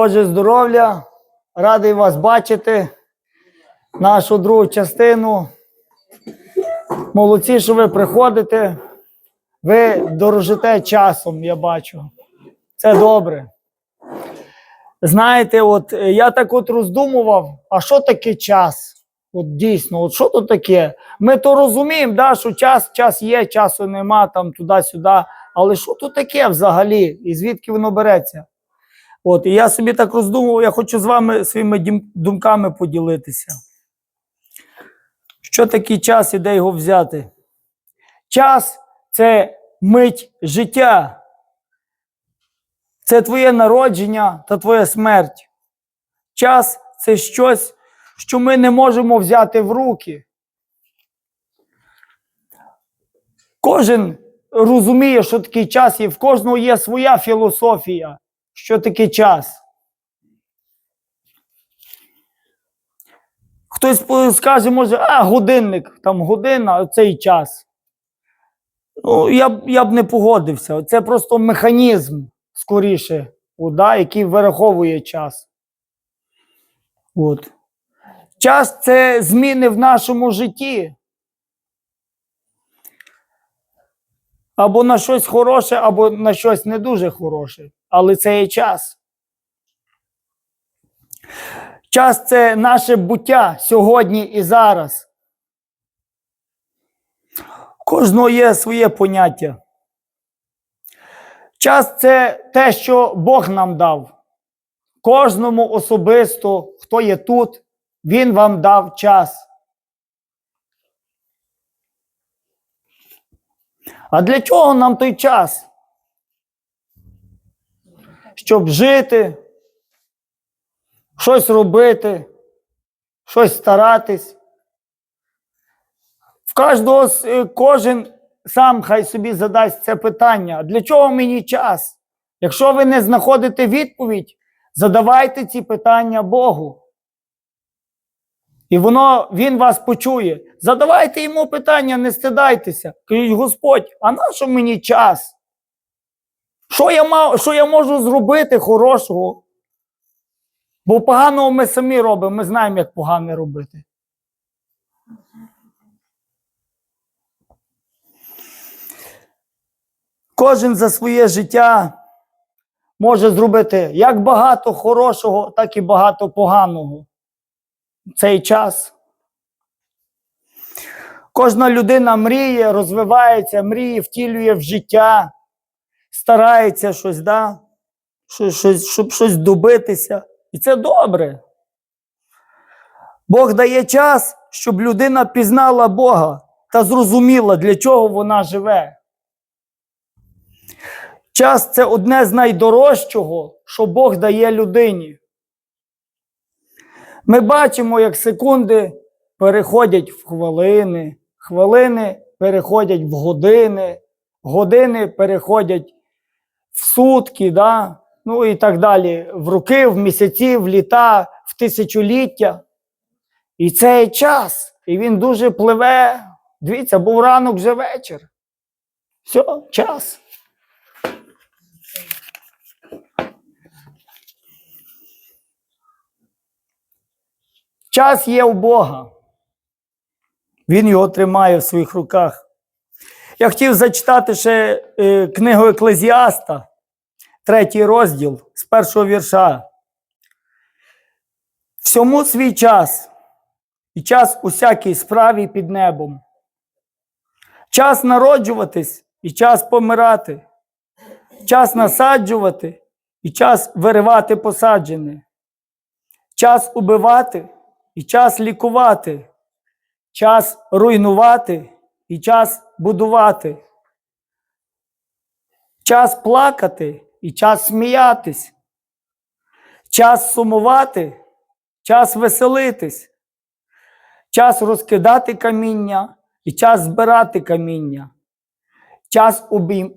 Боже здоров'я! Радий вас бачити. Нашу другу частину. Молодці, що ви приходите. Ви дорожите часом, я бачу. Це добре. Знаєте, от е, я так от роздумував, а що таке час? От дійсно, от що то таке? Ми то розуміємо, да, що час, час є, часу нема, там туди-сюди. Але що то таке взагалі? І звідки воно береться? От, і я собі так роздумував, я хочу з вами своїми думками поділитися. Що такий час і де його взяти? Час це мить життя. Це твоє народження та твоя смерть. Час це щось, що ми не можемо взяти в руки. Кожен розуміє, що такий час, і в кожного є своя філософія, що таке час. Хтось скаже, може, а годинник, там година, цей час. Ну, я, я б не погодився. Це просто механізм, скоріше, да, який вираховує час. От. Час це зміни в нашому житті. Або на щось хороше, або на щось не дуже хороше. Але це є час. Час це наше буття сьогодні і зараз. Кожного є своє поняття. Час це те, що Бог нам дав. Кожному особисто, хто є тут, Він вам дав час. А для чого нам той час? Щоб жити, щось робити, щось старатись. В кожного е, кожен сам хай собі задасть це питання. Для чого мені час? Якщо ви не знаходите відповідь, задавайте ці питання Богу. І воно він вас почує. Задавайте йому питання, не стидайтеся. Кажіть, Господь, а на що мені час? Що я, мав, що я можу зробити хорошого? Бо поганого ми самі робимо, ми знаємо, як погане робити. Кожен за своє життя може зробити як багато хорошого, так і багато поганого. в Цей час. Кожна людина мріє, розвивається, мріє, втілює в життя, старається щось, да? щось, щось, щоб щось добитися. І це добре. Бог дає час, щоб людина пізнала Бога та зрозуміла, для чого вона живе. Час це одне з найдорожчого, що Бог дає людині. Ми бачимо, як секунди переходять в хвилини, хвилини переходять в години, години переходять в сутки, да? ну і так далі, в роки, в місяці, в літа, в тисячоліття. І це є час. І він дуже пливе. Дивіться, був ранок вже вечір. Все, час. Час є у Бога. Він його тримає в своїх руках. Я хотів зачитати ще е, книгу Еклезіаста, третій розділ з першого вірша. Всьому свій час, і час усякій справі під небом. Час народжуватись і час помирати, час насаджувати і час виривати посаджене, час убивати і час лікувати, час руйнувати і час будувати, час плакати і час сміятись, час сумувати, час веселитись, час розкидати каміння і час збирати каміння, час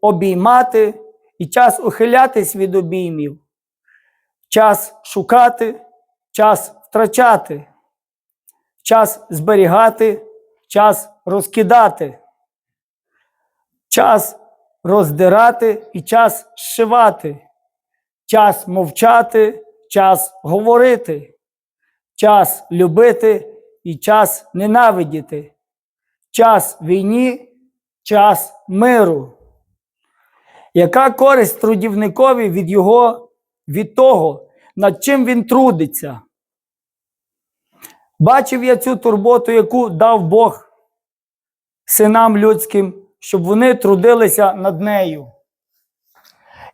обіймати і час ухилятись від обіймів, час шукати, час втрачати, час зберігати, час розкидати, час роздирати і час зшивати, час мовчати, час говорити, час любити і час ненавидіти, час війні, час миру. Яка користь трудівникові від його від того, над чим він трудиться? Бачив я цю турботу, яку дав Бог синам людським, щоб вони трудилися над нею.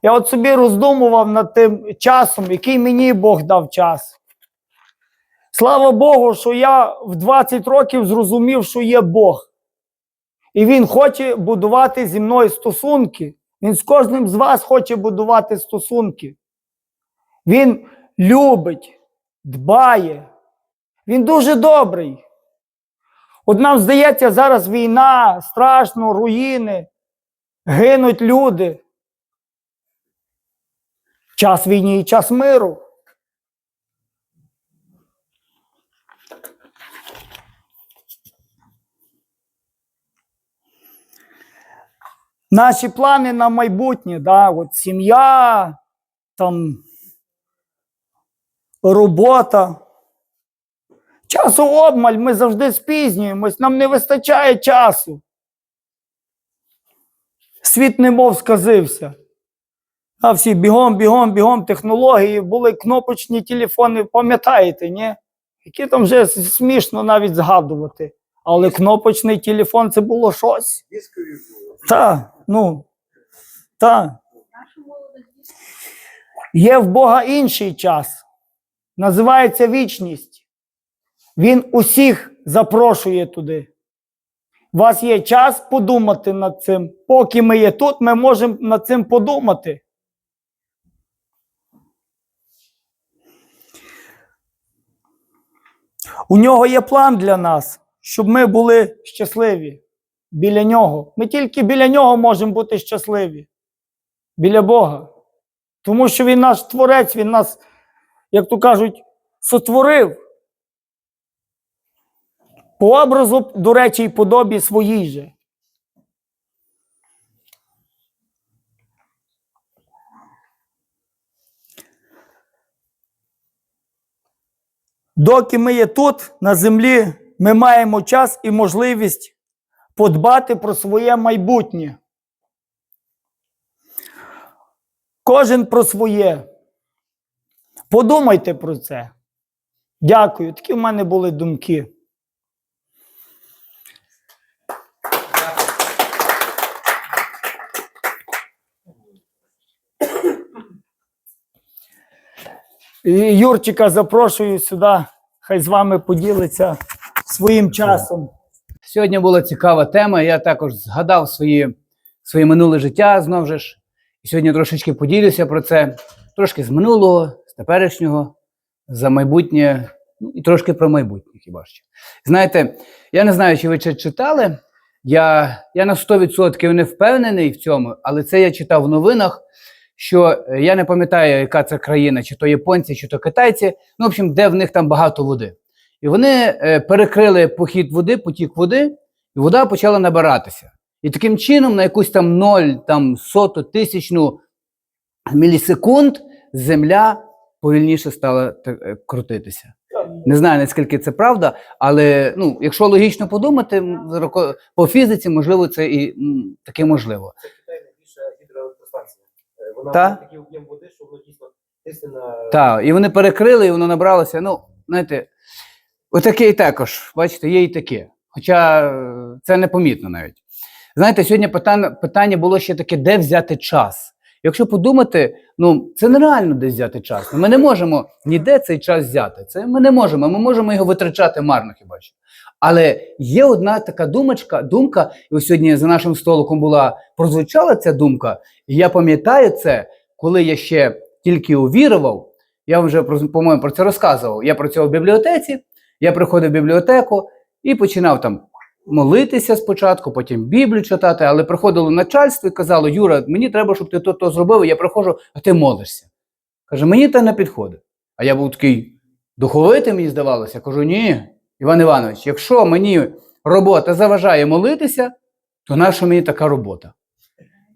Я от собі роздумував над тим часом, який мені Бог дав час. Слава Богу, що я в 20 років зрозумів, що є Бог. І Він хоче будувати зі мною стосунки. Він з кожним з вас хоче будувати стосунки. Він любить, дбає. Він дуже добрий. От нам здається, зараз війна, страшно, руїни, гинуть люди. Час війни і час миру. Наші плани на майбутнє, да, от сім'я, там робота. Часу обмаль, ми завжди спізнюємось, нам не вистачає часу. Світ немов сказився. А всі бігом, бігом, бігом технології, були кнопочні телефони, пам'ятаєте, ні? Які там вже смішно навіть згадувати. Але кнопочний телефон це було щось. Так, ну, так. Є в Бога інший час. Називається вічність. Він усіх запрошує туди. У вас є час подумати над цим. Поки ми є тут, ми можемо над цим подумати. У нього є план для нас, щоб ми були щасливі біля нього. Ми тільки біля нього можемо бути щасливі. Біля Бога. Тому що Він наш творець, Він нас, як то кажуть, сотворив. По образу, до речі, і подобі своїй же. Доки ми є тут, на землі, ми маємо час і можливість подбати про своє майбутнє. Кожен про своє. Подумайте про це. Дякую. Такі в мене були думки. Юрчика запрошую сюди. Хай з вами поділиться своїм часом. Сьогодні була цікава тема. Я також згадав свої, своє минуле життя знову ж. І сьогодні трошечки поділюся про це. Трошки з минулого, з теперішнього, за майбутнє, ну і трошки про майбутнє хіба що. Знаєте, я не знаю, чи ви це читали. Я, я на 100% не впевнений в цьому, але це я читав в новинах, що е, я не пам'ятаю, яка це країна, чи то японці, чи то китайці. Ну, в общем, де в них там багато води. І вони е, перекрили похід води, потік води, і вода почала набиратися. І таким чином, на якусь там ноль, там соту, тисячну мілісекунд земля повільніше стала е, крутитися. Не знаю, наскільки це правда, але ну, якщо логічно подумати, по фізиці, можливо, це і таке можливо. Це Китай найбільша гідроелектростанція. Е, Вона Та? має такий об'єм води, що воно дійсно тисне на Так, і вони перекрили, і воно набралося. Ну, знаєте, отаке і також, бачите, є і таке. Хоча е, це непомітно навіть. Знаєте, сьогодні питання, питання було ще таке, де взяти час. Якщо подумати, ну це нереально десь взяти час. Ми не можемо ніде цей час взяти. Це ми не можемо. Ми можемо його витрачати марно, хіба що. Але є одна така думочка, думка, і ось сьогодні за нашим столиком була прозвучала ця думка, і я пам'ятаю це, коли я ще тільки увірував. Я вже по-моєму про це розказував. Я працював в бібліотеці, я приходив в бібліотеку і починав там молитися спочатку, потім Біблію читати, але приходило начальство і казало: Юра, мені треба, щоб ти то, то зробив. Я приходжу, а ти молишся. Каже, мені це не підходить. А я був такий духовитий, мені здавалося. Я кажу, ні, Іван Іванович, якщо мені робота заважає молитися, то наша мені така робота?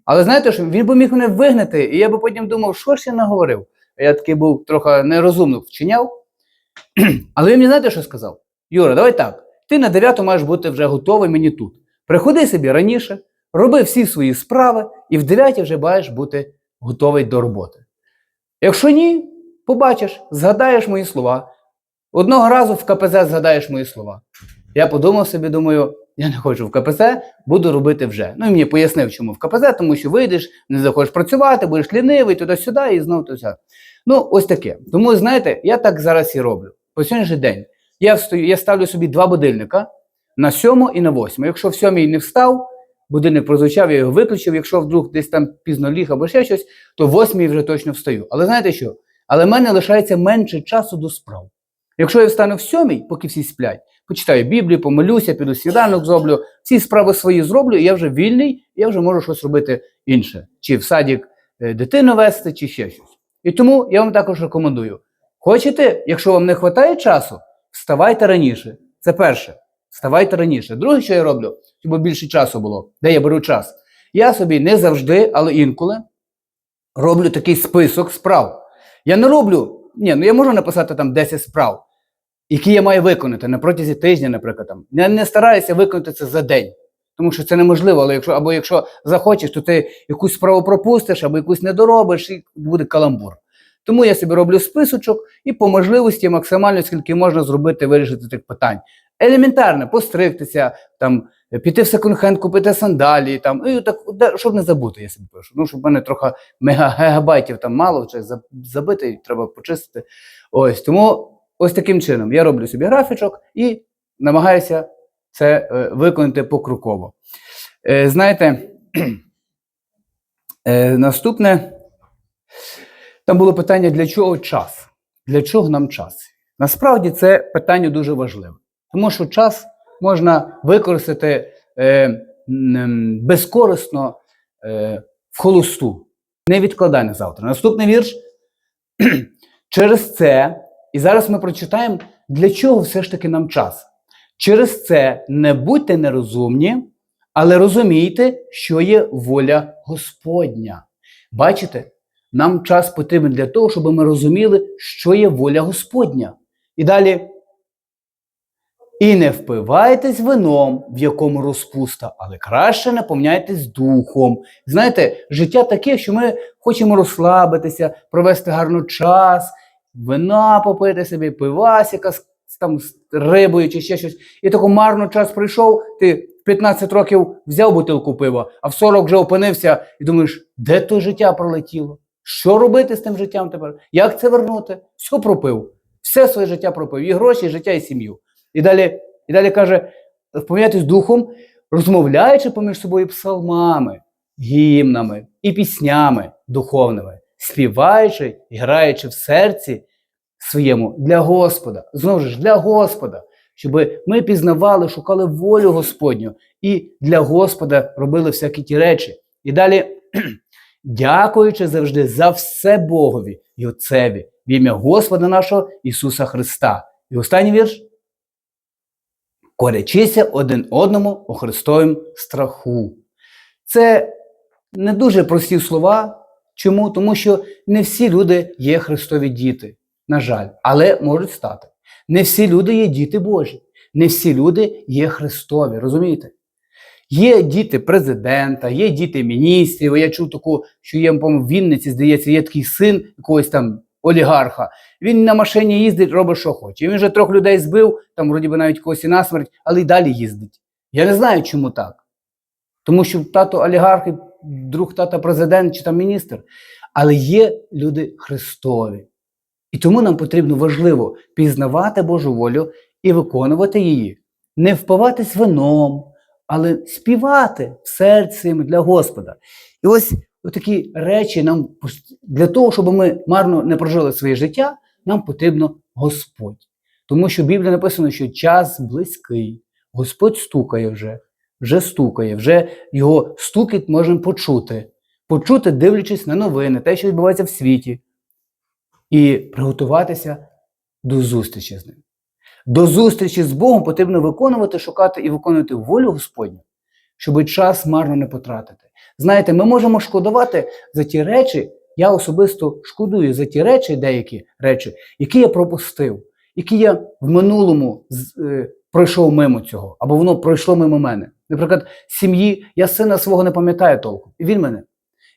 Але знаєте, що він би міг мене вигнати, і я би потім думав, що ж я наговорив. Я такий був трохи нерозумно вчиняв. Але він мені знаєте, що сказав? Юра, давай так. Ти на 9 маєш бути вже готовий мені тут. Приходи собі раніше, роби всі свої справи, і в 9 вже маєш бути готовий до роботи. Якщо ні, побачиш, згадаєш мої слова. Одного разу в КПЗ згадаєш мої слова. Я подумав собі, думаю, я не хочу в КПЗ, буду робити вже. Ну і мені пояснив, чому в КПЗ, тому що вийдеш, не захочеш працювати, будеш лінивий, туди-сюди, і знов то все. Ну, ось таке. Тому, знаєте, я так зараз і роблю. По сьогоднішній день я встаю, я ставлю собі два будильника на сьому і на восьму. Якщо в сьомій не встав, будильник прозвучав, я його виключив. Якщо вдруг десь там пізно ліг або ще щось, то в восьмій вже точно встаю. Але знаєте що? Але в мене лишається менше часу до справ. Якщо я встану в сьомій, поки всі сплять, почитаю Біблію, помолюся, піду сніданок зроблю, всі справи свої зроблю, і я вже вільний, і я вже можу щось робити інше. Чи в садик е, дитину вести, чи ще щось. І тому я вам також рекомендую. Хочете, якщо вам не вистачає часу, вставайте раніше. Це перше. Вставайте раніше. Друге, що я роблю, щоб більше часу було, де я беру час. Я собі не завжди, але інколи роблю такий список справ. Я не роблю, ні, ну я можу написати там 10 справ, які я маю виконати на протязі тижня, наприклад. Там. Я не стараюся виконати це за день. Тому що це неможливо, але якщо, або якщо захочеш, то ти якусь справу пропустиш, або якусь не доробиш, і буде каламбур. Тому я собі роблю списочок і по можливості максимально скільки можна зробити, вирішити тих питань. Елементарно, постригтися, там, піти в секонд-хенд, купити сандалі, там, і так, щоб не забути, я собі пишу. Ну, щоб в мене трохи мегагабайтів там мало, чи за- забити, треба почистити. Ось тому ось таким чином я роблю собі графічок і намагаюся це е, виконати покроково. Е, знаєте, е, наступне. Там було питання, для чого час? Для чого нам час? Насправді це питання дуже важливе, тому що час можна використати безкорисно в холосту. Не відкладай на завтра. Наступний вірш. Через це, і зараз ми прочитаємо, для чого все ж таки нам час. Через це не будьте нерозумні, але розумійте, що є воля Господня. Бачите? Нам час потрібен для того, щоб ми розуміли, що є воля Господня. І далі. І не впивайтесь вином, в якому розпуста, але краще наповняйтесь духом. Знаєте, життя таке, що ми хочемо розслабитися, провести гарно час, вина попити собі, пивасика з, з там, з рибою чи ще щось. І тако марно час прийшов, ти в 15 років взяв бутилку пива, а в 40 вже опинився і думаєш, де то життя пролетіло? Що робити з тим життям тепер? Як це вернути? Все пропив. Все своє життя пропив. І гроші, і життя, і сім'ю. І далі, і далі каже: впомінятись духом, розмовляючи поміж собою псалмами, гімнами і піснями духовними, співаючи і граючи в серці своєму для Господа. Знову ж для Господа, щоб ми пізнавали, шукали волю Господню і для Господа робили всякі ті речі. І далі, дякуючи завжди за все Богові і Отцеві в ім'я Господа нашого Ісуса Христа. І останній вірш. Корячися один одному у Христовім страху. Це не дуже прості слова. Чому? Тому що не всі люди є Христові діти, на жаль, але можуть стати. Не всі люди є діти Божі, не всі люди є Христові, розумієте? Є діти президента, є діти міністрів. Я чув таку, що є, по-моєму, в Вінниці, здається, є такий син якогось там олігарха. Він на машині їздить, робить, що хоче. Він вже трьох людей збив, там вроді би навіть когось і насмерть, але й далі їздить. Я не знаю, чому так. Тому що тато олігарх, і друг тата президент чи там міністр. Але є люди Христові. І тому нам потрібно важливо пізнавати Божу волю і виконувати її. Не впиватись вином, але співати в серці для Господа. І ось такі речі нам для того, щоб ми марно не прожили своє життя, нам потрібно Господь. Тому що в Біблії написано, що час близький. Господь стукає вже, вже стукає, вже його стукіт можемо почути. Почути, дивлячись на новини, те, що відбувається в світі, і приготуватися до зустрічі з ним. До зустрічі з Богом потрібно виконувати, шукати і виконувати волю Господню, щоб час марно не потратити. Знаєте, ми можемо шкодувати за ті речі, я особисто шкодую за ті речі, деякі речі, які я пропустив, які я в минулому е, пройшов мимо цього, або воно пройшло мимо мене. Наприклад, сім'ї я сина свого не пам'ятаю толком. І він мене.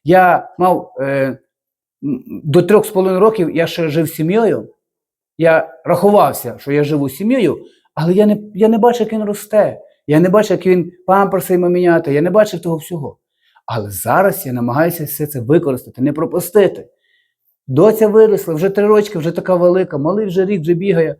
Я мав е, до трьох з половиною років я ще жив сім'єю. Я рахувався, що я живу сім'єю, але я не, я не бачив, як він росте. Я не бачив, як він памперси йому міняти, я не бачив того всього. Але зараз я намагаюся все це використати, не пропустити. Доця виросла, вже три рочки, вже така велика, малий вже рік вже бігає.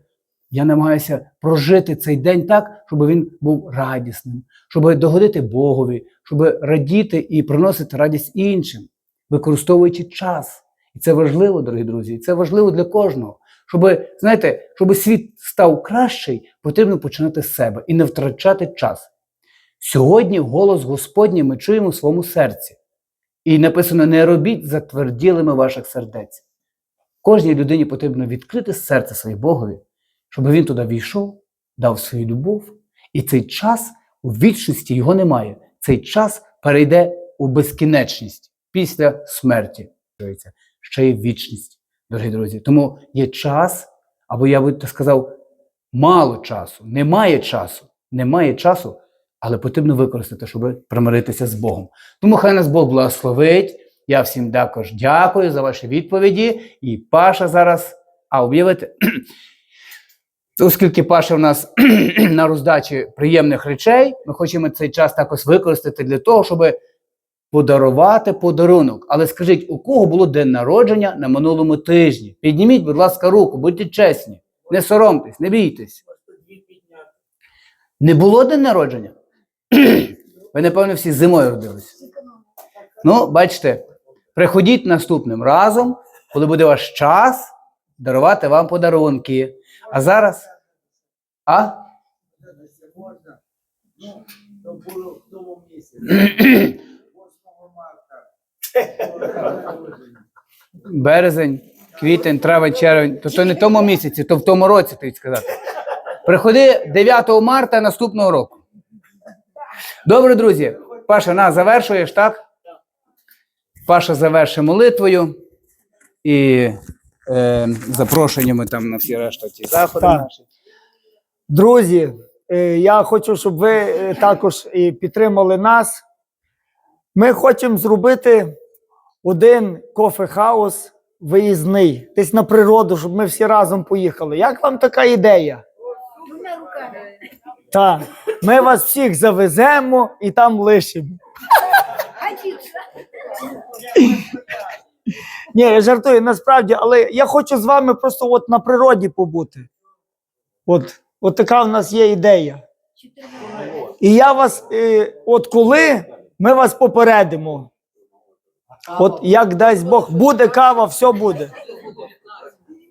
Я намагаюся прожити цей день так, щоб він був радісним, щоб догодити Богові, щоб радіти і приносити радість іншим, використовуючи час. І це важливо, дорогі друзі, це важливо для кожного. Щоб, знаєте, щоб світ став кращий, потрібно починати з себе і не втрачати час. Сьогодні голос Господній ми чуємо в своєму серці. І написано: не робіть затверділими ваших сердець. Кожній людині потрібно відкрити серце своє Богові, щоб він туди війшов, дав свою любов, і цей час у вічності його немає. Цей час перейде у безкінечність після смерті. Ще є вічність, дорогі друзі. Тому є час, або я би сказав, мало часу, немає часу, немає часу, але потрібно використати, щоб примиритися з Богом. Тому хай нас Бог благословить. Я всім також дякую за ваші відповіді. І Паша зараз, а об'явити, оскільки Паша в нас на роздачі приємних речей, ми хочемо цей час також використати для того, щоб подарувати подарунок. Але скажіть, у кого було день народження на минулому тижні? Підніміть, будь ласка, руку, будьте чесні, не соромтесь, не бійтесь. Не було день народження? Ви, напевно, всі зимою родилися. Ну, бачите, приходіть наступним разом, коли буде ваш час дарувати вам подарунки. А зараз. А? Ну, то було в тому місяці. 8 марта. Березень, квітень, травень, червень. То це не в тому місяці, то в тому році, ти сказати. Приходи 9 марта наступного року. Добре, друзі. Паша, на, завершуєш, так? Паша завершить молитвою і е, запрошеннями там на всі решта ці заходи Так. наші. Друзі, е, я хочу, щоб ви е, також і підтримали нас. Ми хочемо зробити один кофе-хаус виїзний, десь на природу, щоб ми всі разом поїхали. Як вам така ідея? Так, ми вас всіх завеземо і там лишимо. Ні, я жартую насправді, але я хочу з вами просто от на природі побути. От, от така в нас є ідея. І я вас, е, от коли ми вас попередимо, от як дасть Бог, буде кава, все буде.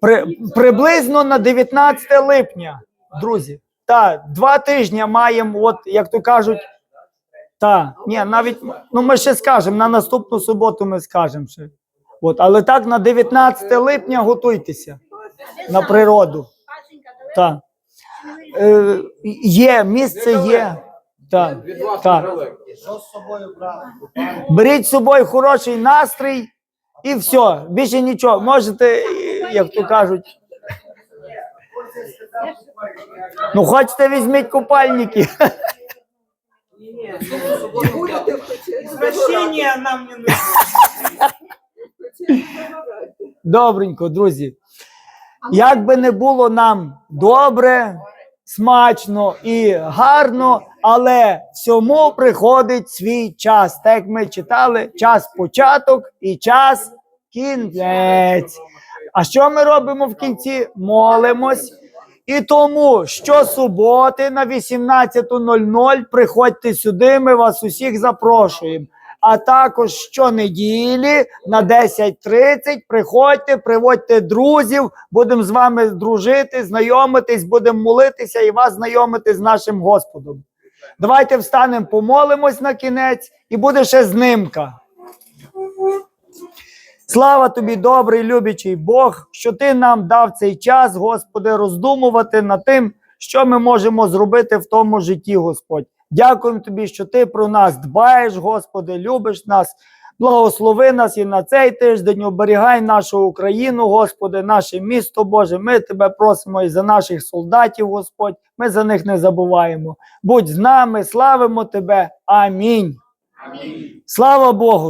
При, приблизно на 19 липня, друзі. Так, два тижні маємо, от як то кажуть. Так, ні, навіть ну ми ще скажемо, на наступну суботу ми скажемо ще. От, але так на 19 липня готуйтеся на природу. Так. Е, є, місце є. Так, так. Що з собою брали? Беріть з собою хороший настрій і все. Більше нічого. Можете, е, як то кажуть. Ну, хочете, візьміть купальники. Извращения нам не нужны. Добренько, друзі. Як би не було нам добре, смачно і гарно, але всьому приходить свій час. Так як ми читали, час початок і час кінець. А що ми робимо в кінці? Молимось. І тому щосуботи на 18.00 приходьте сюди, ми вас усіх запрошуємо. А також щонеділі на 10.30 приходьте, приводьте друзів, будемо з вами дружити, знайомитись, будемо молитися і вас знайомити з нашим Господом. Давайте встанемо, помолимось на кінець, і буде ще знимка. Слава тобі, добрий, любячий Бог, що ти нам дав цей час, Господи, роздумувати над тим, що ми можемо зробити в тому житті, Господь. Дякуємо тобі, що ти про нас дбаєш, Господи, любиш нас. Благослови нас і на цей тиждень, оберігай нашу Україну, Господи, наше місто Боже. Ми тебе просимо і за наших солдатів, Господь. Ми за них не забуваємо. Будь з нами, славимо Тебе. Амінь. Слава Богу.